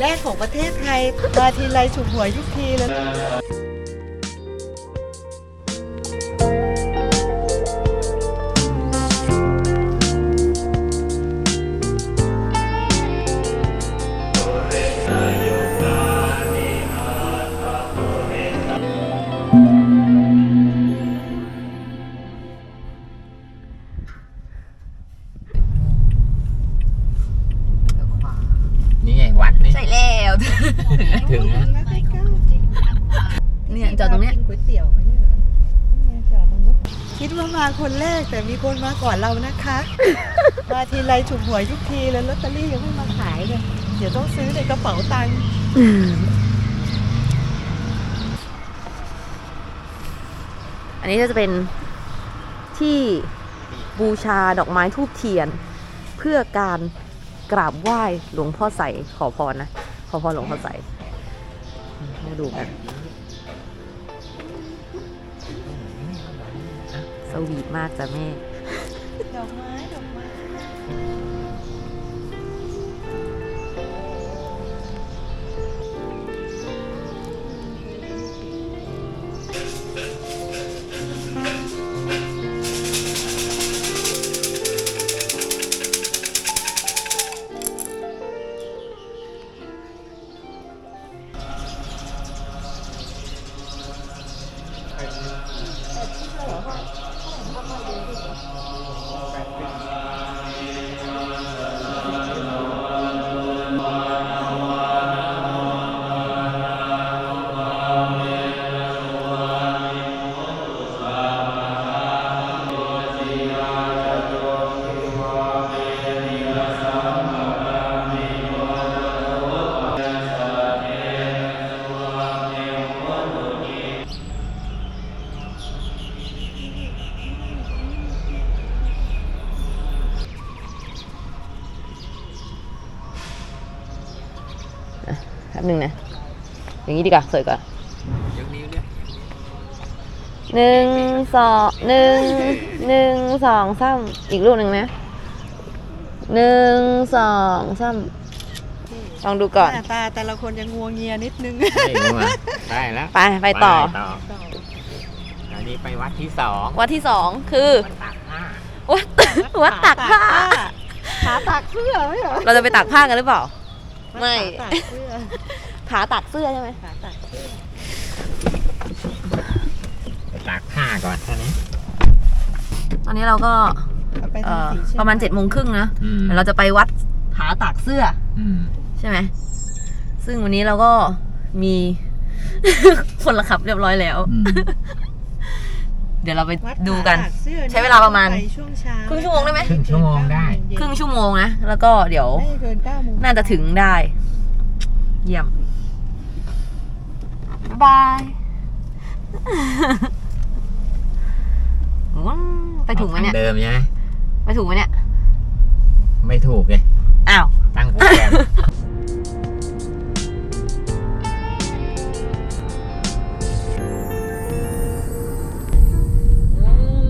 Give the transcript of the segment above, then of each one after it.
แรกของประเทศไทย มาทีไรฉุกหัวยทุกทีเลย เนี่ยจอดตรงเนี้ยกิก๋วยเตี๋ยวไม่ใช่เหรอเนี่ยจอดตรงนู้นคิดว่ามาคนแรกแต่มีคนมาก่อนเรานะคะ มาทีไรถูกหวยทุกทีแล้วลอตเตอรี่ยังไม่มาขายเลยเดี๋ยวต้องซื้อในกระเป๋าตังค์อันนี้ก็จะเป็นที่บูชาดอกไม้ทูบเทียน เพื่อการกราบไหว้หลวงพ่อใสขอพรนะ ขอพรหลวงพ่อใสมาดูกัน สวีทมากจ้ะแม่ ดอกไม้ ดอกไม้ นี้ดีกว่าสวยกว่ายกนิ้วเนี่ยหนึ่งสองหนึ่งหนึ่งสองสามอีกรูปหนึ่งนะหนึ่งสองสามลองดูก่อน หน้าตาแต่ละคนยังงัวเงียนิดนึง ได้รู้มาได้แล้วไปไปต่อ อันนี้ไปวัดที่สองวัดที่สองคือวัดตากผ้าวัดวัดตากผ้าขาตากเสื้อไม่เหรอเราจะไปตากผ้ากันหรือเปล่า ไม่ขาตากเสื้อ ผาตากเสื้อใช่ไหมขาตากเสื้อไปตากผ้าก่อนท่านี้ ตอนนี้เราก็เอาไปเอ่อทำสีใช่ไหประมาณเจ็ดโมงครึ่งนะอืมเดี๋ยวเราจะไปวัดผาตากเสื้ออืมใช่ไหม ซึ่งวันนี้เราก็มีคนละขับเรียบร้อยแล้วอืมเดี๋ยวเราไปวัดูกันขาตาเสื้อใช้เวลาประมาณไปช่วงเช้าครึ่งชั่วโมงได้ไหมครึ่งชั่วโมงได้ครึ่งชั่วโมงนะ แล้วก็เดี๋ยวไม่เกินเก้าโมงน่าจะถึงได้ เยี่ยม บ๊ายบายว้าวไปถูกไหมเนี่ย ทางเดิมใช่ไหมไปถูกไหมเนี่ย ไม่ถูกเลยอ้าว ตั้งโปรแกรม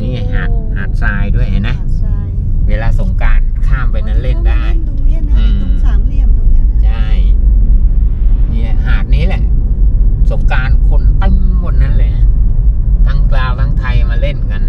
นี่ไงหาดหาดทรายด้วยเห็นไหมหาดทรายเวลาสงกรารข้ามไปนั้นเล่นได้ ตรงเนี้ยนะอืม ตรงสามเหลี่ยมตรงเนี้ยนะ ใช่เนี่ยหาดนี้แหละ สงกรารคนเต็มหมดนั้นเลย ทั้งกลาวทั้งไทยมาเล่นกัน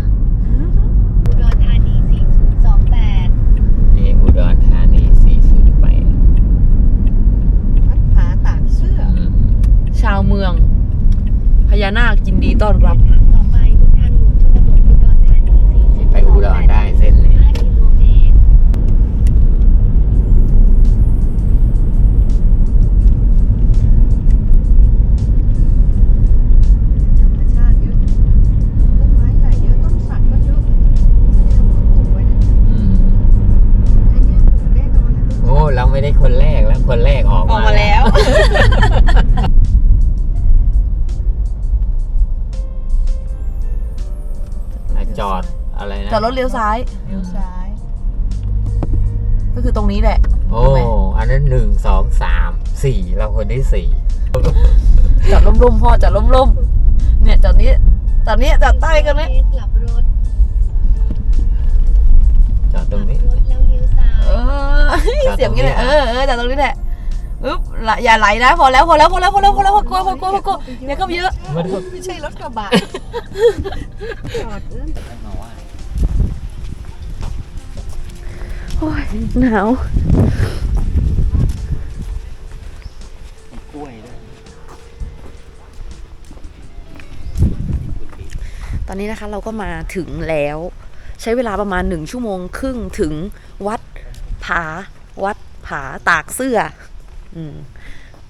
ไม่ได้คนแรกแล้ว คนแรกออกออกมาแล้วอะจอดอะไรนะ จอดรถเลี้ยวซ้าย เลี้ยวซ้าย ก็คือตรงนี้แหละ โอ้ อันนั้นหนึ่งสองสามสี่เราคนที่สี่จอดร่มๆพ่อจอดร่มๆเนี่ยจอดนี้จอดนี้จอดใต้กันไหมเมตรกลับรถจอดตรงนี้กลับรถแล้ว เลี้ยวซ้ายเออจอดตรงนี้เสียงนี้แหละเออเออจอดตรงนี้แหละอึ๊บอย่าไหลนะ พอแล้วพอแล้วพอแล้วพอแล้วพอแล้วพอกลัวพอกลัวพอกลัวเดี๋ยก็เยอะไม่ใช่รถกระบะโอ้ยหนาวกล้วยด้วยตอนนี้นะคะเราก็มาถึงแล้ว ใช้เวลาประมาณหนึ่งชั่วโมงครึ่งถึงวัดาวัดผาตากเสื้ออืม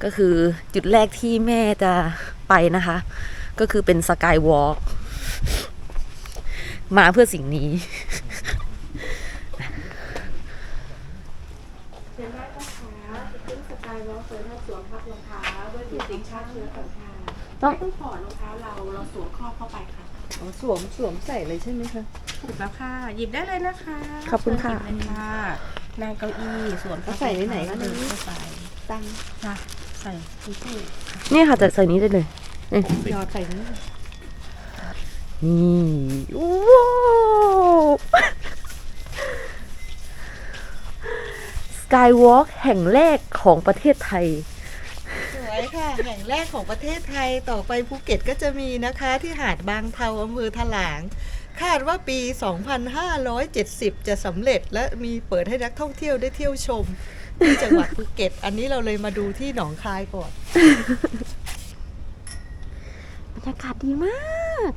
ก็คือจุดแรกที่แม่จะไปนะคะ ก็คือเป็นสกายวอล์กมาเพื่อสิ่งนี้ต้องถอดรองเท้าเราเราสวมครอบเข้าไปค่ะอ๋อสวมสวมใส่เลยใช่ไหมคะถูกแล้วค่ะ หยิบได้เลยนะคะ ขอบคุณค่ะหยิบเลยค่ะ นางเก้าอี้สวมแล้วใส่ไว้ไหนคะเดินในนี้เข้าไปตั้งค่ะใส่ทิชชู่นี่ค่ะจะใส่นี้ได้เลย ยอดใส่นี้นี่ว้าวสกายวอล์กแห่งแรกของประเทศไทย สวยค่ะ แห่งแรกของประเทศไทยต่อไปภูเก็ตก็จะมีนะคะ ที่หาดบางเทาอำเภอถลาง คาดว่าปี 2570 จะสำเร็จและมีเปิดให้นักท่องเที่ยวได้เที่ยวชม ที่จังหวัดภูเก็ต อันนี้เราเลยมาดูที่หนองคายก่อน บรรยากาศดีมาก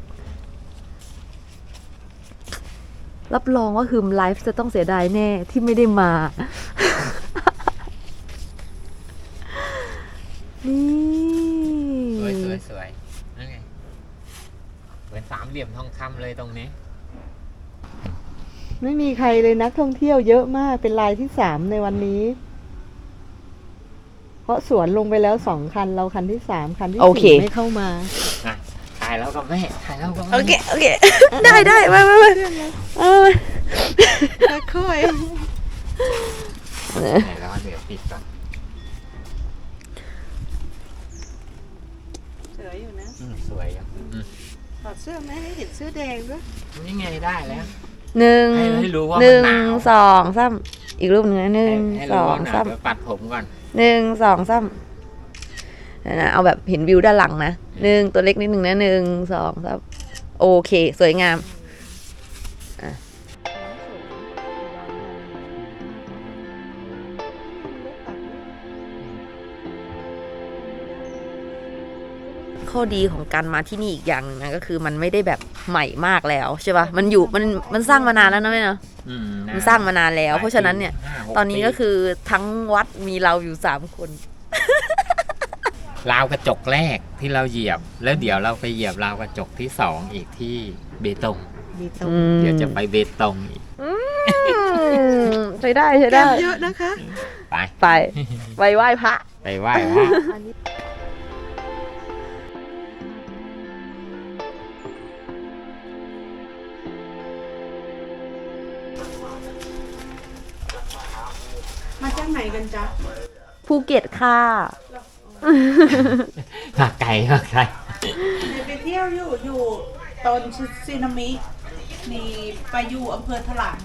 รับรองว่าฮึมไลฟ์จะต้องเสียดายแน่ที่ไม่ได้มา นี่ สวยสวยสวยนั่นไงเหมือนสามเหลี่ยมทองคำเลยตรงนี้ ไม่มีใครเลยนักท่องเที่ยวเยอะมากเป็นรายที่สามในวันนี้ เพราะสวนลงไปแล้วสองคันเราคันที่สามคันที่โอเค สี่ไม่เข้ามาอะถ่ายแล้วกับแม่ถ่ายแล้วกับแม่โอเค โอเค ได้ได้ไปไปไปเอาไปค่อยไหนแล้วเดี๋ยวปิดก่อน สวยอยู่นะ อืมสวยอะอืม ถอดเสื้อไหมให้เห็นเสื้อแดงด้วยนี่ไงได้แล้ว หนึ่งให้ให้รู้ว่ามันหนึ่งหนาว สองสามอีกรูปหนึ่งนะหนึ่งให้ให้สรู้องว่าหนาวสามเดี๋ยวปัดผมก่อน หนึ่งสองสามนะนะเอาแบบเห็นวิวด้านหลังนะหนึ่งตัวเล็กนิดหนึ่งนะหนึ่งสองสามโอเค สวยงาม ข้อดีของการมาที่นี่อีกอย่างหนึงนะก็คือมันไม่ได้แบบใหม่มากแล้วใช่ปะมันอยู่มันมันสร้างมานานแล้วนะแม่เนาะอืมมันสร้างมานานแล้ว เพราะฉะนั้นเนี่ยห้าหตอนนี้ก็คือทั้งวัดมีเราอยู่สามคนราวกระจกแรกที่เราเหยียบ แล้วเดี๋ยวเราไปเหยียบราวกระจกที่สองอีกที่เบตงมีตรงเดี๋ยวจะไปเบตงอีกอืมใช้ได้ใช้แก้ได้มเยอะนะคะ ไปไปไปไหว้พระไปไหว้พระ มาจากไหนกันจ๊ะภูเก็ตค่ะมาไกลมาไกลไปเที่ยวอยู่อยู่ตอนซีนามินี่ไปอยู่อำเภอถลาง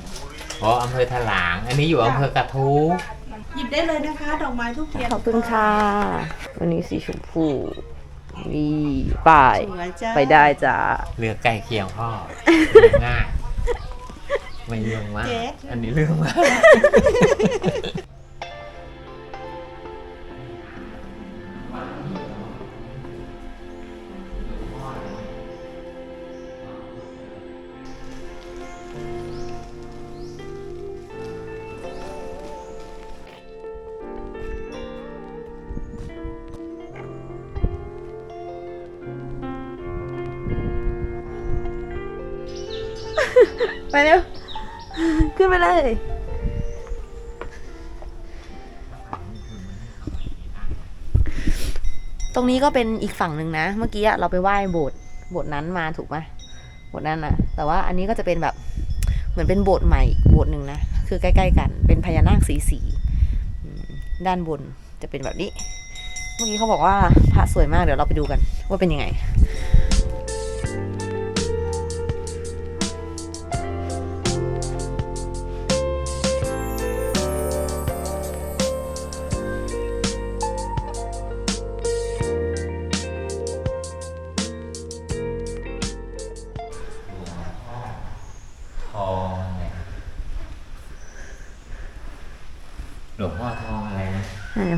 อ๋ออำเภอถลาง อันนี้อยู่อำเภอกระทู้หยิบได้เลยนะคะ ดอกไม้ทุกเทียนขอบคุณค่ะ วันนี้สีชมพูนี่ไปสวยจ้าไปได้จ้าเลือกใกล้เคียงพ่อเลือกง่าย ไม่เรื่องมาก เจ๊ อันนี้เรื่องมาก ไปเร็ว ขึ้นไปเลย ตรงนี้ก็เป็นอีกฝั่งหนึ่งนะ เมื่อกี้เราไปไหว้โบสถ์โบสถ์นั้นมาถูกไหมโบสถ์นั้นนะแต่ว่าอันนี้ก็จะเป็นแบบเหมือนเป็นโบสถ์ใหม่โบสถ์หนึ่งนะ คือใกล้ ๆ กัน เป็นพญานาคสีสีด้านบนจะเป็นแบบนี้ เมื่อกี้เขาบอกว่าพระสวยมากเดี๋ยวเราไปดูกันว่าเป็นยังไง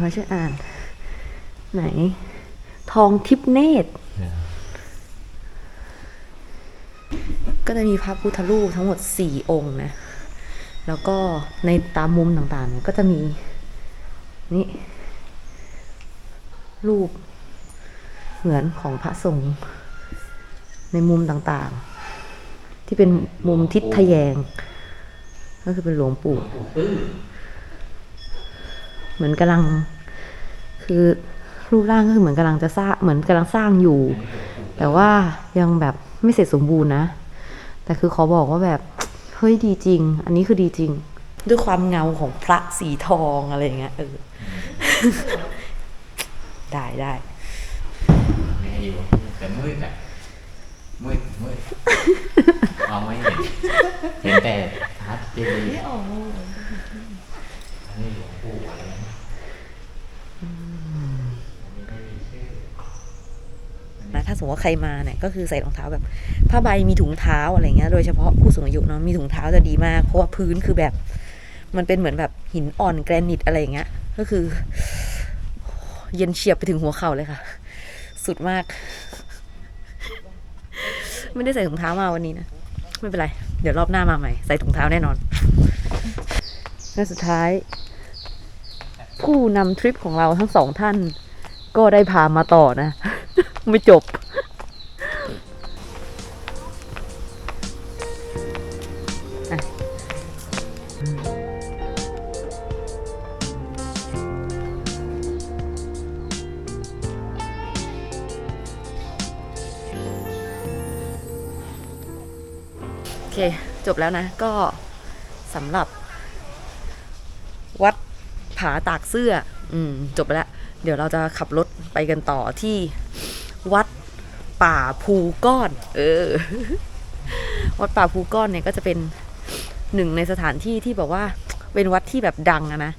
อ่าเดี๋ยวพอช่วยอ่าน ไหน ทองทิพเนตร ก็จะมีพระพุทธรูปทั้งหมดสี่องค์นะ แล้วก็ในตามมุมต่างๆเนี่ยก็จะมี นี่ รูปเหมือนของพระสงฆ์ในมุมต่างๆ ที่เป็นมุมทิศทะแยง ก็คือเป็นหลวงปู่ เหมือนกำลัง คือรูปร่างก็คือเหมือนกำลังจะสร้างเหมือนกำลังสร้างอยู่ แต่ว่ายังแบบไม่เสร็จสมบูรณ์นะ แต่คือขอบอกว่าแบบเฮ้ยดีจริง อันนี้คือดีจริง ด้วยความเงาของพระสีทองอะไรอย่างเงี้ยเออได้ได้ไม่อยู่แต่มืดอะมืดมืดมองไม่เห็นเห็นแต่ทัดเจดีย์อันนี้หลวงปู่อะไรนะอันนี้ไม่มีชื่อ นะ ถ้าสมมติว่าใครมาเนี่ยก็คือใส่รองเท้าแบบผ้าใบมีถุงเท้าอะไรเงี้ยโดยเฉพาะผู้สูงอายุเนาะมีถุงเท้าจะดีมาก เพราะว่าพื้นคือแบบ มันเป็นเหมือนแบบหินอ่อนแกรนิตอะไรเงี้ยก็คือ เย็นเฉียบไปถึงหัวเข่าเลยค่ะ สุดมาก ไม่ได้ใส่ถุงเท้ามาวันนี้นะไม่เป็นไร เดี๋ยวรอบหน้ามาใหม่ ใส่ถุงเท้าแน่นอนและสุดท้าย ผู้นำทริปของเราทั้งสองท่าน ก็ได้พามาต่อนะ ไม่จบ บแล้วนะ ก็สำหรับ วัดผาตากเสื้อ อืม จบไปแล้ว เดี๋ยวเราจะขับรถไปกันต่อที่วัดป่าภูก้อน เออ วัดป่าภูก้อนเนี่ยก็จะเป็นหนึ่งในสถานที่ที่บอกว่าเป็นวัดที่แบบดังอะนะ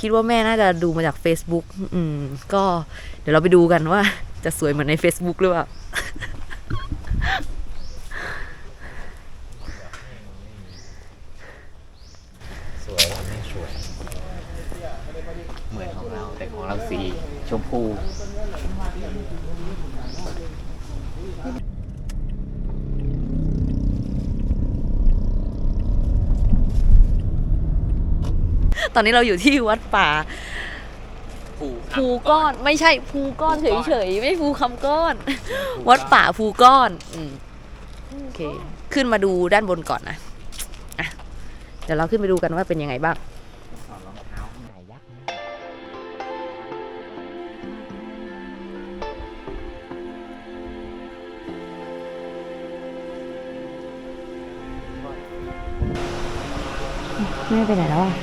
คิดว่าแม่น่าจะดูมาจาก Facebook อืม ก็เดี๋ยวเราไปดูกันว่าจะสวยเหมือนใน Facebook หรือเปล่า สวยหรือไม่สวย เหมือนของเรา แต่ของเราสี ชมพูตอนนี้เราอยู่ที่วัดป่าภูภูก้อนไม่ใช่ภูก้อนเฉยๆไม่ภูคำก้อน วัดป่าภูก้อนอืมโอเค ขึ้นมาดูด้านบนก่อนนะอะเดี๋ยวเราขึ้นไปดูกันว่าเป็นยังไงบ้าง แม่ไปไหนแล้วอะ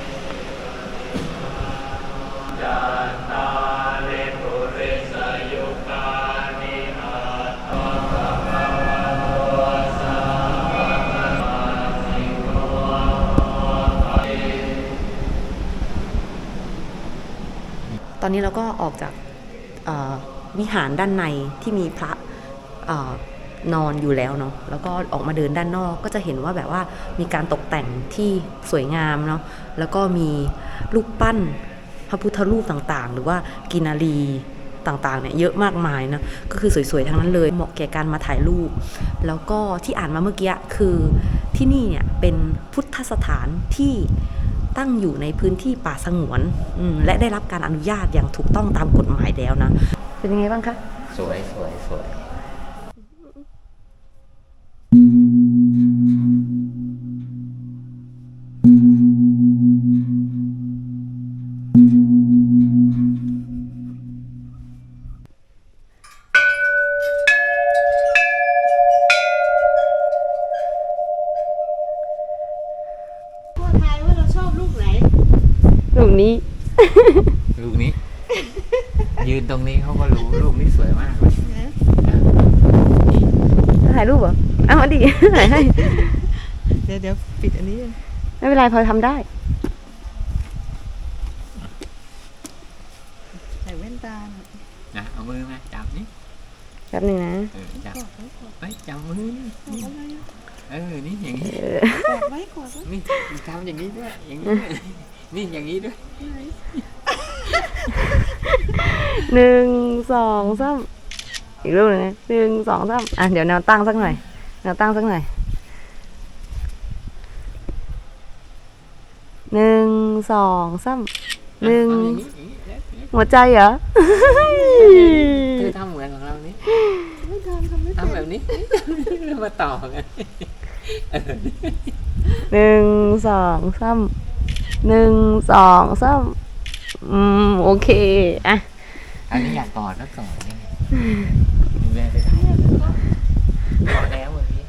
ตอนนี้เราก็ออกจากวิหารด้านในที่มีพระ นอนอยู่แล้วเนาะแล้วก็ออกมาเดินด้านนอกก็จะเห็นว่าแบบว่ามีการตกแต่งที่สวยงามเนาะแล้วก็มีรูปปั้นพระพุทธรูปต่างๆ หรือว่ากินารีต่างๆเนี่ยเยอะมากมายนะก็คือสวยๆทั้งนั้นเลยเหมาะแก่การมาถ่ายรูป แล้วก็ที่อ่านมาเมื่อกี้คือที่นี่เนี่ยเป็นพุทธสถานที่ตั้งอยู่ในพื้นที่ป่าสงวนและได้รับการอนุญาตอย่างถูกต้องตามกฎหมายแล้วนะ เป็นยังไงบ้างคะ สวยสวยสวย ถ่ายรูปเหรอเอามาดิถ่ายให้เดี๋ยวเดี๋ยวปิดอันนี้ก่อนไม่เป็นไรพลอยทำได้ ใส่แว่นตาหน่อยนะเอามือมาจับนี่แป๊บหนึงนะ เออจับกอดไว้กอดเอ้ยจับมือนี่กอดอะไรอะเออนี่อย่างนี้เออกอดไว้กอดไว้นี่ทำอย่างนี้ด้วยอย่างนี้ด้วยนี่อย่างนี้ด้วย หนึ่งสองสาม อีกรูปหนึ่งนะหนึ่งสองสามอะเดี๋ยวแนวตั้งสักหน่อยแนวตั้งสักหน่อยหนึ่งสองสามหนึ่งเอาอย่างนี้อย่างนี้แล้วอย่างนี้หัวใจเหรอเธอทำเหมือนของเรานี่ทำแบบนี้แล้วมาต่อกันเออหนึ่งสองสามหนึ่งสองสามอืม โอเค อะ อันนี้อยากกอดก็กอดนี่ไง แม่ไปถ่ายกอแล้วเมื่อกี้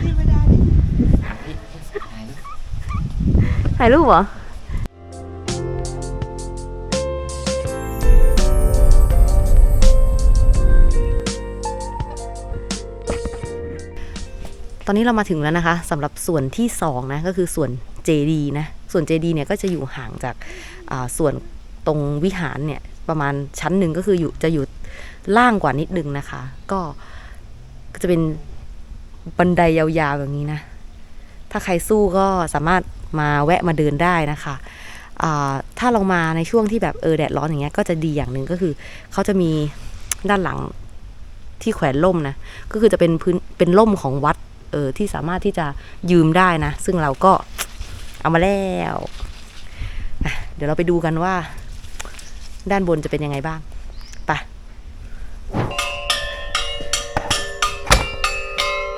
ที่ไม่ได้ดิถ่ายพี่ถ่ายรูปถ่ายรูปเหรอ ตอนนี้เรามาถึงแล้วนะคะสำหรับส่วนที่2นะก็คือส่วนเจดีนะ ส่วนเจดีเนี่ยก็จะอยู่ห่างจากาส่วนตรงวิหารเนี่ยประมาณชั้นหนึ่งก็คืออยู่จะอยู่ ล่างกว่านิดนึงนะคะ ก็จะเป็นบันไดยาวๆอย่างนี้นะ ถ้าใครสู้ก็สามารถมาแวะมาเดินได้นะคะถ้าเรามาในช่วงที่แบบเออแดดร้อนอย่างเงี้ยก็จะดีอย่างหนึ่งก็คือเขาจะมีด้านหลังที่แขวนล่มนะ ก็คือจะเป็นพื้นเป็นล่มของวัดเออที่สามารถที่จะยืมได้นะ ซึ่งเราก็เอามาแล้ว เดี๋ยวเราไปดูกันว่า ด้านบนจะเป็นยังไงบ้าง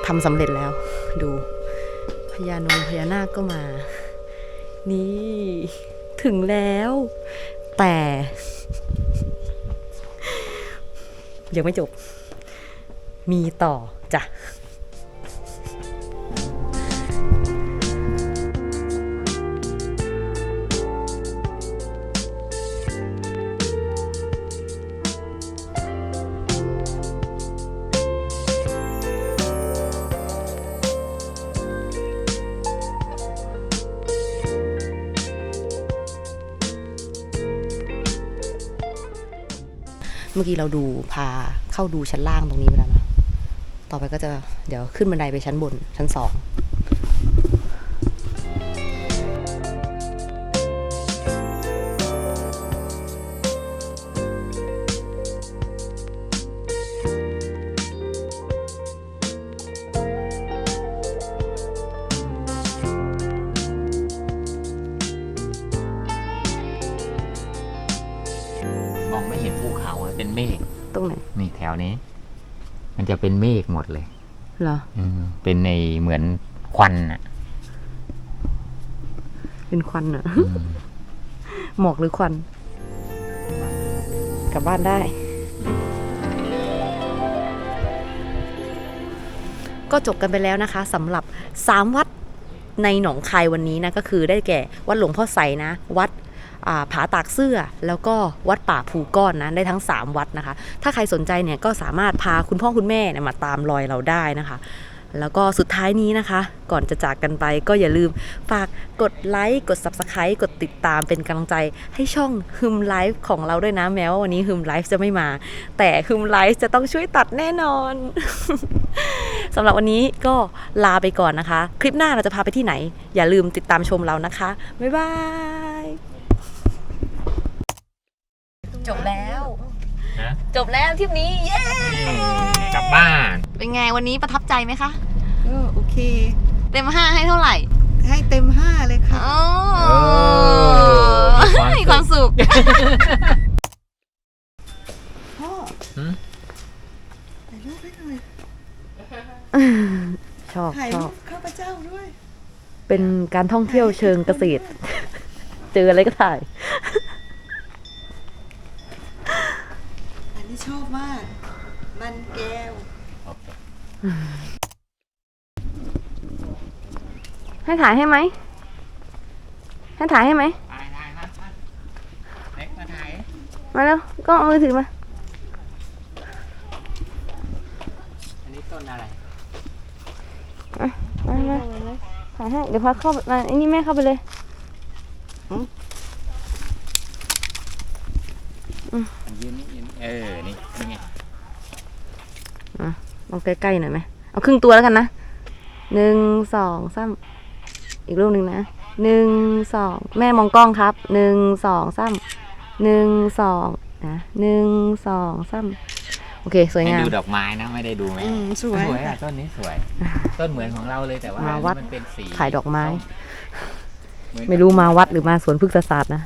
ทำสำเร็จแล้ว ดูพญานงพญานาคก็มา นี่ถึงแล้ว แต่ ยังไม่จบ มีต่อจ้ะ เมื่อกี้เราดูพาเข้าดูชั้นล่างตรงนี้ไปแล้วนะต่อไปก็จะเดี๋ยวขึ้นบันไดไปชั้นบนชั้นสอง เขาอะเป็นเมฆตรงไหนนี่แถวนี้ มันจะเป็นเมฆหมดเลยเหรออืมเป็นในเหมือนควันอะ เป็นควันเหรออืมหมอกหรือควัน กลับบ้านได้ ก็จบกันไปแล้วนะคะสำหรับ 3 วัดในหนองคายวันนี้นะ ก็คือได้แก่ วัดหลวงพ่อใสนะ วัดอ่า ผาตากเสื้อ แล้วก็วัดป่าภูก้อนนะได้ทั้ง 3 วัดนะคะ ถ้าใครสนใจเนี่ยก็สามารถพาคุณพ่อคุณแม่เนี่ยมาตามรอยเราได้นะคะแล้วก็สุดท้ายนี้นะคะ ก่อนจะจากกันไปก็อย่าลืมฝากกดไลค์กด Subscribe กดติดตามเป็นกำลังใจให้ช่องฮึมไลฟ์ของเราด้วยนะ แม้ว่าวันนี้ฮึมไลฟ์จะไม่มา แต่ฮึมไลฟ์จะต้องช่วยตัดแน่นอนสำหรับวันนี้ก็ลาไปก่อนนะคะ คลิปหน้าเราจะพาไปที่ไหน อย่าลืมติดตามชมเรานะคะ บ๊ายบาย จบแล้วฮะจบแล้วทริปนี้ เย้กลับบ้าน เป็นไงวันนี้ประทับใจไหมคะ ก็โอเค เต็มห้าให้เท่าไหร่ ให้เต็มห้าเลยค่ะ อ๋อมีมีคความาวมสุสุข ข พ่อหืม ถ่ายรูปให้หน่อยชอบถ่ายชรูอบปข้าพเจ้าด้วย เป็นการท่องเที่ยวเชิงเกษตร เจออะไรก็ถ่าย อันนี้ชอบมาก มันแก้ว ให้ถ่ายให้ไหม ให้ถ่ายให้ไหมถ่ายถ่ายมามาเล็กมาถ่าย มาแล้วก็เอามือถือมา อันนี้ต้นอะไรมามาถ่ายให้ เดี๋ยวพัดเข้าไปมาไอ้นี่แม่เข้าไปเลยยืนนี่ยืนเออ นี่นี่ไง ลองใกล้ๆหน่อยไหมเอาครึ่งตัวแล้วกันนะหนึ่งสองสามอีกรูปหนึ่งนะหนึ่งสองแม่มองกล้องครับหนึ่งสองสามหนึ่งสองนะหนึ่งสองสามโอเค สวยให้งามดูดอกไม้นะ ไม่ได้ดูไหมอืมสวย สวยอะต้นนี้สวย ต้นเหมือนของเราเลยแต่ว่ามาวัด มันเป็นสีขายดอกไม้ เหอนกับ ไม่รู้มาวัดหรือมาสวนพฤกษศาสตร์นะ